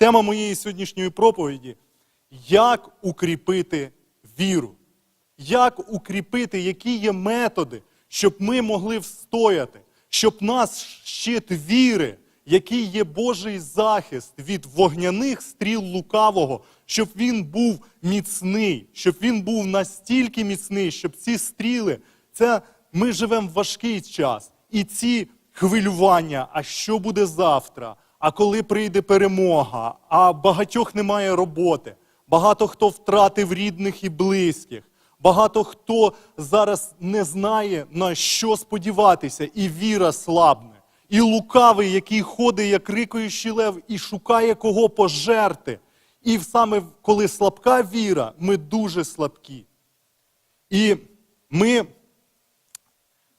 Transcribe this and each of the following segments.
Тема моєї сьогоднішньої проповіді як укріпити віру. Як укріпити, які є методи, щоб ми могли встояти, щоб наш щит віри, який є Божий захист від вогняних стріл лукавого, щоб він був міцний, щоб він був настільки міцний, щоб ці стріли, це ми живемо в важкий час. І ці хвилювання, а що буде завтра, а коли прийде перемога, а багатьох немає роботи, багато хто втратив рідних і близьких. Багато хто зараз не знає, на що сподіватися, і віра слабне. І лукавий, який ходить, як рикаючий лев, і шукає кого пожерти. І саме коли слабка віра, ми дуже слабкі. І ми,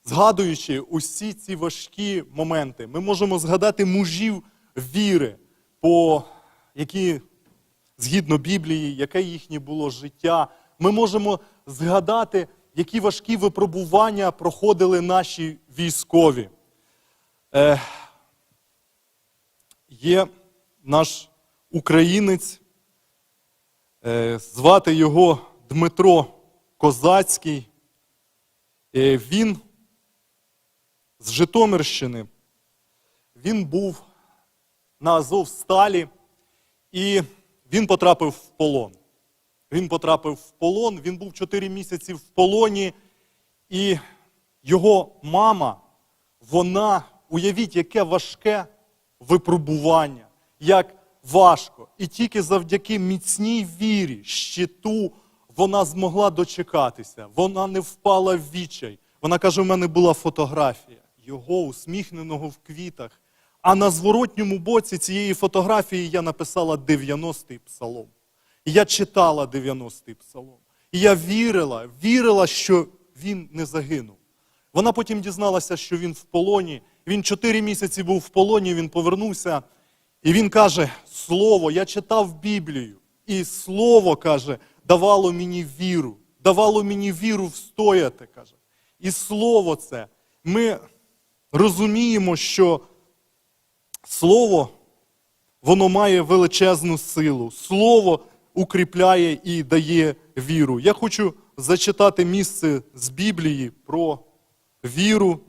згадуючи усі ці важкі моменти, ми можемо згадати мужів віри, по які згідно Біблії, яке їхнє було життя. Ми можемо згадати, які важкі випробування проходили наші військові. Е, є наш українець, е, звати його Дмитро Козацький. Е, він з Житомирщини. Він був на Азовсталі і він потрапив в полон. Він потрапив в полон, він був 4 місяці в полоні, і його мама, вона, уявіть, яке важке випробування, як важко. І тільки завдяки міцній вірі, щиту, вона змогла дочекатися. Вона не впала в відчай. Вона каже: у мене була фотографія його усміхненого в квітах. А на зворотньому боці цієї фотографії я написала 90-й псалом. Я читала 90-й псалом. І я вірила, вірила, що він не загинув. Вона потім дізналася, що він в полоні. Він чотири місяці був в полоні, він повернувся. І він каже: Слово, я читав Біблію. І слово каже, давало мені віру, давало мені віру встояти. каже. І слово це. Ми розуміємо, що слово, воно має величезну силу. Слово укріпляє і дає віру. Я хочу зачитати місце з Біблії про віру.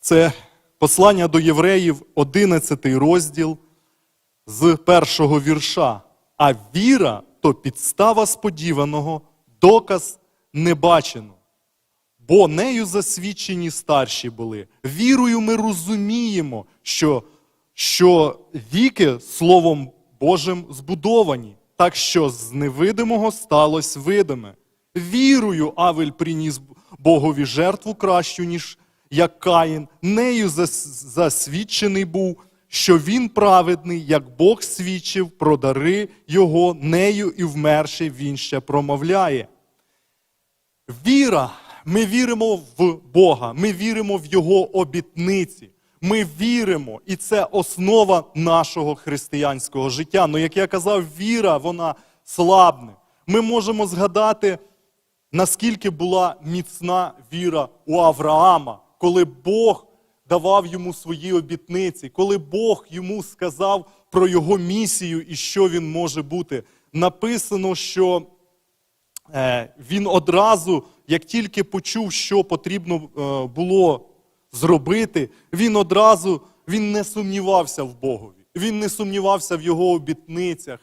Це послання до євреїв, 11 розділ з першого вірша. А віра то підстава сподіваного, доказ небаченого. Бо нею засвідчені старші були. Вірою ми розуміємо, що, що віки Словом Божим збудовані, так що з невидимого сталося видиме. Вірою Авель приніс Богові жертву кращу, ніж як Каїн. Нею засвідчений був, що він праведний, як Бог свідчив про дари його, нею і вмерши він ще промовляє. Віра. Ми віримо в Бога, ми віримо в Його обітниці. Ми віримо, і це основа нашого християнського життя. Ну, як я казав, віра, вона слабне. Ми можемо згадати, наскільки була міцна віра у Авраама, коли Бог давав йому свої обітниці, коли Бог йому сказав про його місію і що він може бути. Написано, що Е, він одразу, як тільки почув, що потрібно е, було зробити, він одразу він не сумнівався в Богові. Він не сумнівався в його обітницях.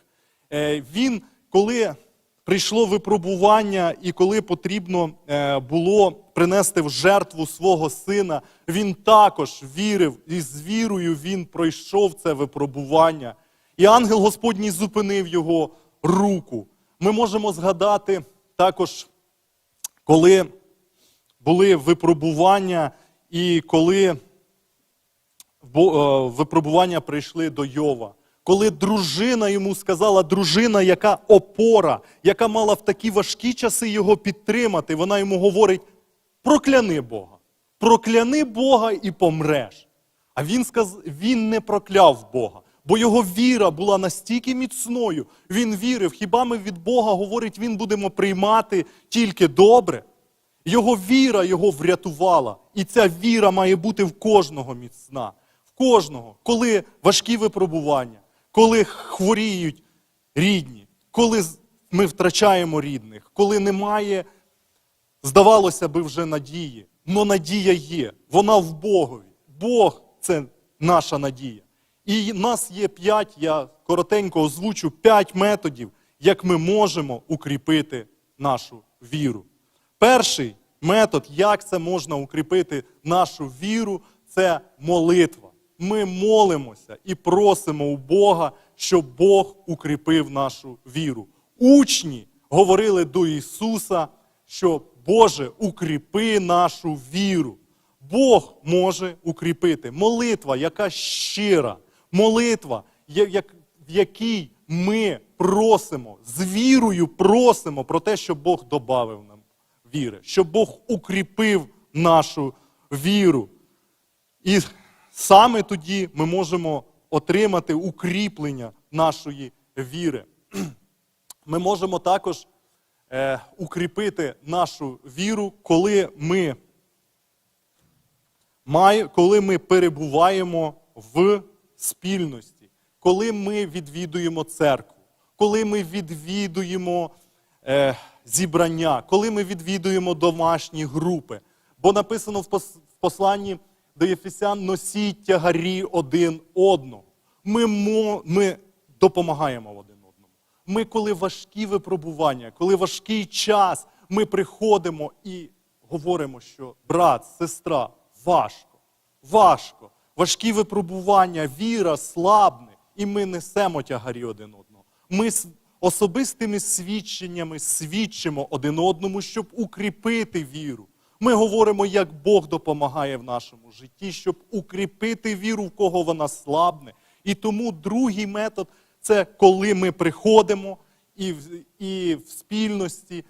Е, Він, коли прийшло випробування і коли потрібно е, було принести в жертву свого сина, він також вірив, і з вірою він пройшов це випробування. І ангел Господній зупинив його руку. Ми можемо згадати також, коли були випробування, і коли е, випробування прийшли до Йова. Коли дружина йому сказала, дружина, яка опора, яка мала в такі важкі часи його підтримати, вона йому говорить: прокляни Бога, прокляни Бога і помреш. А він, сказ... він не прокляв Бога, бо його віра була настільки міцною. Він вірив, хіба ми від Бога говорить, він будемо приймати тільки добре. Його віра його врятувала. І ця віра має бути в кожного міцна. в Кожного, коли важкі випробування, коли хворіють рідні, коли ми втрачаємо рідних, коли немає, здавалося би, вже надії. Но надія є, вона в Богові. Бог це наша надія. І нас є п'ять, я коротенько озвучу, п'ять методів, як ми можемо укріпити нашу віру. Перший метод, як це можна укріпити нашу віру, це молитва. Ми молимося і просимо у Бога, щоб Бог укріпив нашу віру. Учні говорили до Ісуса, що Боже, укріпи нашу віру. Бог може укріпити. Молитва, яка щира, молитва, в якій ми просимо, з вірою просимо про те, щоб Бог додав нам віри, щоб Бог укріпив нашу віру. І саме тоді ми можемо отримати укріплення нашої віри. Ми можемо також е, укріпити нашу віру, коли ми, має, коли ми перебуваємо в спільності, коли ми відвідуємо церкву, коли ми відвідуємо е, зібрання, коли ми відвідуємо домашні групи. Бо написано в посланні до Єфесян носіть тягарі один одного. Ми, мо, ми допомагаємо один одному. Ми, коли важкі випробування, коли важкий час, ми приходимо і говоримо, що брат, сестра, важко, важко, важкі випробування, віра слабне, і ми несемо тягарі один одного. Ми особистими свідченнями свідчимо один одному, щоб укріпити віру. Ми говоримо, як Бог допомагає в нашому житті, щоб укріпити віру, в кого вона слабне. І тому другий метод це коли ми приходимо і в, і в спільності,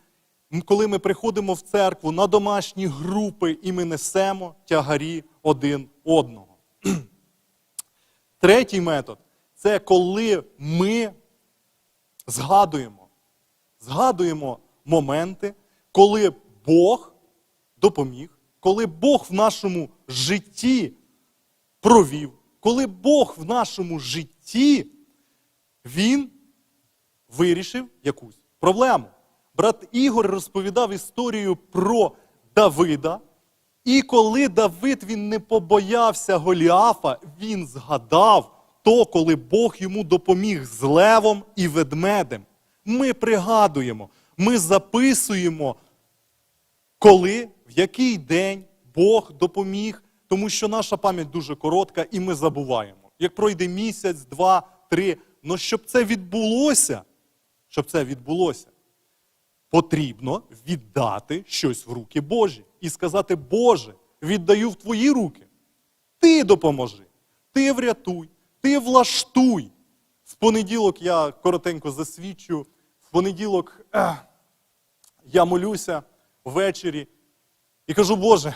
коли ми приходимо в церкву на домашні групи, і ми несемо тягарі один одного. Третій метод це коли ми згадуємо, згадуємо моменти, коли Бог допоміг, коли Бог в нашому житті провів, коли Бог в нашому житті він вирішив якусь проблему. Брат Ігор розповідав історію про Давида. І коли Давид він не побоявся Голіафа, він згадав то, коли Бог йому допоміг з левом і ведмедем. Ми пригадуємо, ми записуємо, коли, в який день Бог допоміг, тому що наша пам'ять дуже коротка, і ми забуваємо. Як пройде місяць, два, три. Ну щоб це відбулося, щоб це відбулося, потрібно віддати щось в руки Божі і сказати: Боже, віддаю в твої руки. Ти допоможи, ти врятуй, ти влаштуй. В понеділок я коротенько засвідчу. В понеділок ех, я молюся ввечері і кажу, Боже,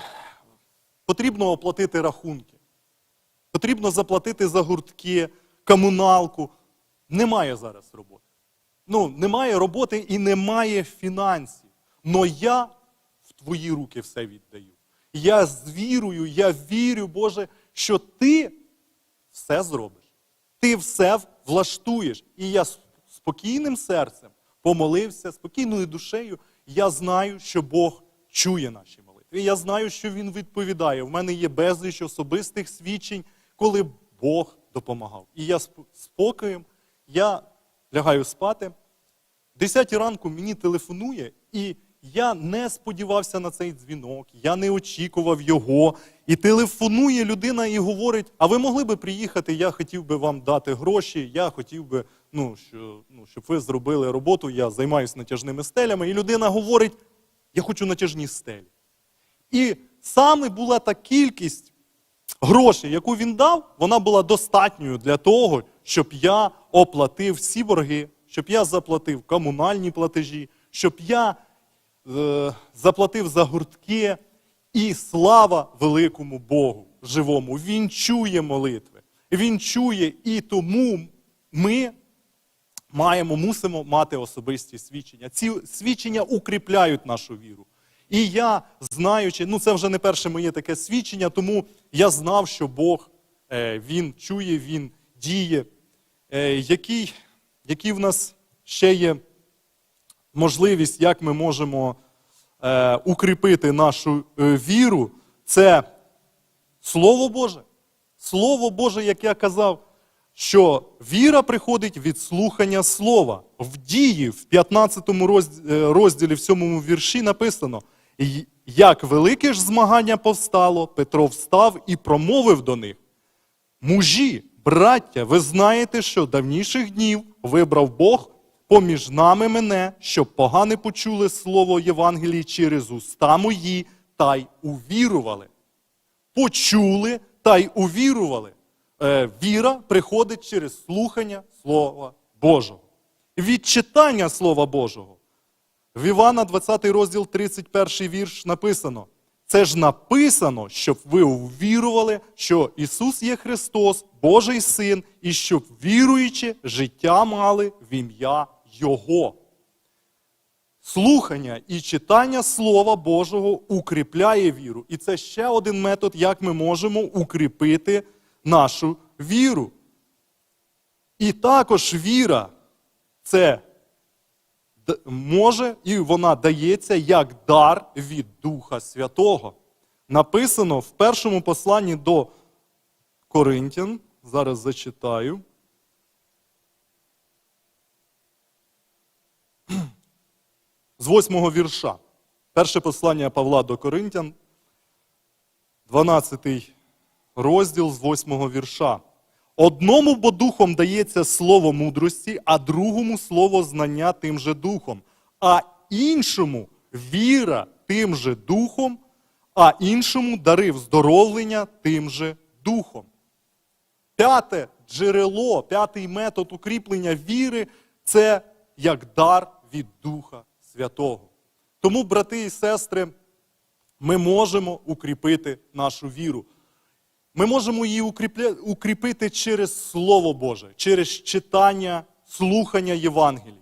потрібно оплатити рахунки. Потрібно заплатити за гуртки, комуналку. Немає зараз роботи. Ну, немає роботи і немає фінансів. Но я твої руки все віддаю. Я з вірою, я вірю, Боже, що ти все зробиш. Ти все влаштуєш. І я спокійним серцем помолився, спокійною душею. Я знаю, що Бог чує наші молитви. І я знаю, що Він відповідає. В мене є безліч особистих свідчень, коли Бог допомагав. І я сп- спокоєм, я лягаю спати. 10 ранку мені телефонує, і я не сподівався на цей дзвінок, я не очікував його. І телефонує людина і говорить: а ви могли би приїхати, я хотів би вам дати гроші, я хотів би, ну, що, ну, щоб ви зробили роботу, я займаюся натяжними стелями. І людина говорить: я хочу натяжні стелі. І саме була та кількість грошей, яку він дав, вона була достатньою для того, щоб я оплатив всі борги, щоб я заплатив комунальні платежі, щоб я заплатив за гуртки. І слава великому Богу живому. Він чує молитви. Він чує, і тому ми маємо, мусимо мати особисті свідчення. Ці свідчення укріпляють нашу віру. І я, знаючи, ну це вже не перше моє таке свідчення, тому я знав, що Бог е, він чує, він діє. Е, Який, які в нас ще є можливість, як ми можемо е, укріпити нашу е, віру, це Слово Боже. Слово Боже, як я казав, що віра приходить від слухання слова. В дії, в 15 е, розділі, в 7 вірші написано: як велике ж змагання повстало, Петро встав і промовив до них. Мужі, браття, ви знаєте, що давніших днів вибрав Бог поміж нами мене, щоб погане почули слово Євангелії через уста мої, та й увірували. Почули та й увірували. Е, віра приходить через слухання Слова Божого. Від читання Слова Божого. В Івана 20 розділ 31 вірш написано: це ж написано, щоб ви увірували, що Ісус є Христос, Божий Син, і щоб віруючи, життя мали в ім'я Його. Слухання і читання Слова Божого укріпляє віру. І це ще один метод, як ми можемо укріпити нашу віру. І також віра це може і вона дається як дар від Духа Святого. Написано в першому посланні до Коринтян. Зараз зачитаю. З восьмого вірша. Перше послання Павла до Коринтян, 12 розділ з восьмого вірша. Одному бо духом дається слово мудрості, а другому слово знання тим же духом, а іншому віра тим же духом, а іншому дари вздоровлення тим же духом. П'яте джерело, п'ятий метод укріплення віри це як дар від Духа Святого. Тому, брати і сестри, ми можемо укріпити нашу віру. Ми можемо її укріпити через Слово Боже, через читання, слухання Євангелії.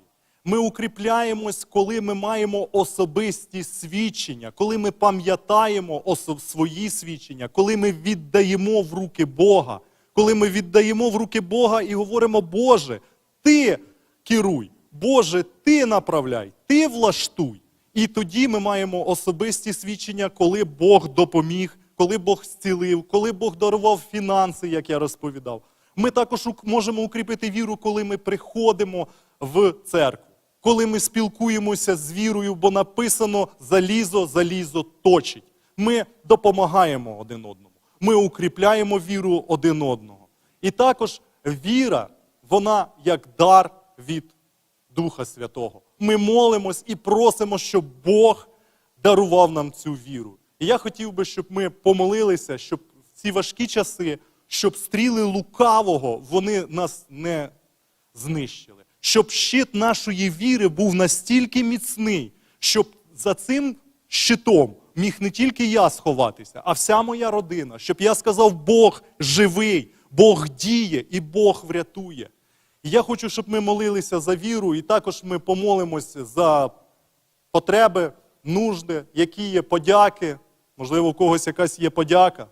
Ми укріпляємось, коли ми маємо особисті свідчення, коли ми пам'ятаємо свої свідчення, коли ми віддаємо в руки Бога, коли ми віддаємо в руки Бога і говоримо, Боже, Ти керуй, Боже, Ти направляй, Ти влаштуй. І тоді ми маємо особисті свідчення, коли Бог допоміг, коли Бог зцілив, коли Бог дарував фінанси, як я розповідав. Ми також можемо укріпити віру, коли ми приходимо в церкву, коли ми спілкуємося з вірою, бо написано залізо, залізо точить. Ми допомагаємо один одному. Ми укріпляємо віру один одного. І також віра, вона як дар від Духа Святого. Ми молимось і просимо, щоб Бог дарував нам цю віру. І я хотів би, щоб ми помолилися, щоб в ці важкі часи, щоб стріли лукавого вони нас не знищили. Щоб щит нашої віри був настільки міцний, щоб за цим щитом міг не тільки я сховатися, а вся моя родина, щоб я сказав, Бог живий, Бог діє і Бог врятує. Я хочу, щоб ми молилися за віру, і також ми помолимося за потреби, нужди, які є подяки. Можливо, у когось якась є подяка.